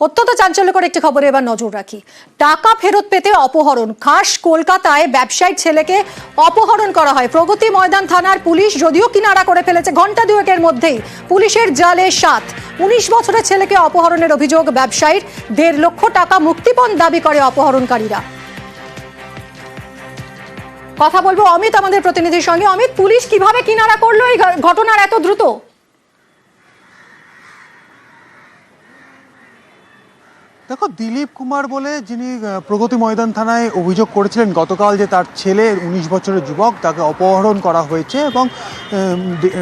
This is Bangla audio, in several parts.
অত্যন্ত চাঞ্চল্যকর একটি খবরে এবার নজর রাখি। টাকা ফেরত পেতে অপহরণ। খাস কলকাতায় ব্যবসায়ীর ছেলেকে অপহরণ করা হয়। প্রগতি ময়দান থানার পুলিশ যদিও কিনারা করে ফেলেছে ঘণ্টা দুয়েকের মধ্যেই পুলিশের জালে সাত। উনিশ বছরের ছেলেকে অপহরণের অভিযোগ, ব্যবসায়ীর দেড় লক্ষ টাকা মুক্তিপণ দাবি করে অপহরণকারীরা। কথা বলব অমিত, আমাদের প্রতিনিধির সঙ্গে। অমিত, পুলিশ কীভাবে কিনারা করল এই ঘটনার এত দ্রুত? দেখো, দিলীপ কুমার বলে যিনি প্রগতি ময়দান থানায় অভিযোগ করেছিলেন গতকাল যে তার ছেলে উনিশ বছরের যুবক, তাকে অপহরণ করা হয়েছে এবং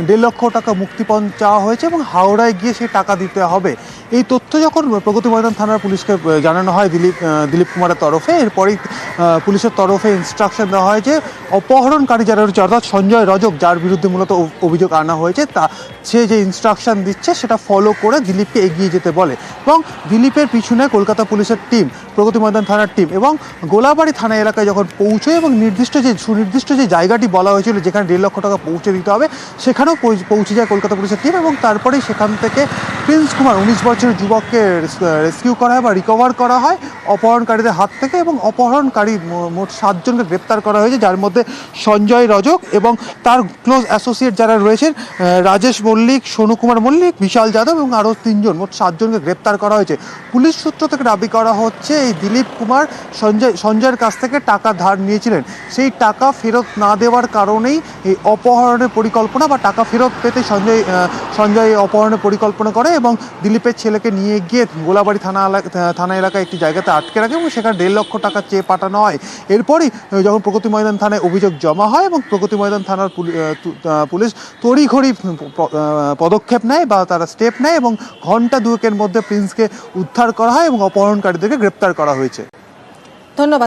দেড় লক্ষ টাকা মুক্তিপণ চাওয়া হয়েছে এবং হাওড়ায় গিয়ে সে টাকা দিতে হবে। এই তথ্য যখন প্রগতি ময়দান থানার পুলিশকে জানানো হয় দিলীপ দিলীপ কুমারের তরফে, এরপরেই পুলিশের তরফে ইনস্ট্রাকশন দেওয়া হয় যে অপহরণকারী যারা রয়েছে, অর্থাৎ সঞ্জয় রজক, যার বিরুদ্ধে মূলত অভিযোগ আনা হয়েছে, তা সে যে ইনস্ট্রাকশন দিচ্ছে, সেটা ফলো করে দিলীপকে এগিয়ে যেতে বলে। এবং দিলীপের পিছনে কলকাতা পুলিশের টিম প্রগতি ময়দান থানার টিম এবং গোলাবাড়ি থানা এলাকায় যখন পৌঁছয় এবং নির্দিষ্ট যে সুনির্দিষ্ট যে জায়গাটি বলা হয়েছিল, যেখানে দেড় লক্ষ টাকা পৌঁছে দিতে হবে, সেখানেও পৌঁছে যায় কলকাতা পুলিশের টিম এবং তারপরেই সেখান থেকে প্রিন্স কুমার উনিশ বছরের যুবককে রেস্কিউ করা হয় বা রিকভার করা হয় অপহরণকারীদের হাত থেকে এবং অপহরণকারী মোট সাতজনকে গ্রেপ্তার করা হয়েছে, যার মধ্যে সঞ্জয় রজক এবং তার ক্লোজ অ্যাসোসিয়েট যারা রয়েছেন রাজেশ মল্লিক, সোনু কুমার মল্লিক, বিশাল যাদব এবং আরও তিনজন, মোট সাতজনকে গ্রেপ্তার করা হয়েছে। পুলিশ সূত্র থেকে দাবি করা হচ্ছে, এই দিলীপ কুমার সঞ্জয়, সঞ্জয়ের কাছ থেকে টাকা ধার নিয়েছিলেন। সেই টাকা ফেরত না দেওয়ার কারণেই এই অপহরণের পরিকল্পনা বা টাকা ফেরত পেতে সঞ্জয় সঞ্জয় অপহরণের পরিকল্পনা করে। এবং দিলীপের ছেলেকে নিয়ে গিয়ে গোলাবাড়ি থানা থানা এলাকায় একটি জায়গাতে আটকে রাখে এবং সেখানে দেড় লক্ষ টাকা চেয়ে পাঠানো হয়। এরপরই যখন প্রগতি ময়দান থানায় অভিযোগ জমা হয় এবং প্রগতি ময়দান থানার পুলিশ তড়িঘড়ি পদক্ষেপ নেয় বা তারা স্টেপ নেয় এবং ঘণ্টা দুয়েকের মধ্যে প্রিন্সকে উদ্ধার করা হয় এবং অপহরণকারীদেরকে গ্রেপ্তার করা হয়েছে। ধন্যবাদ।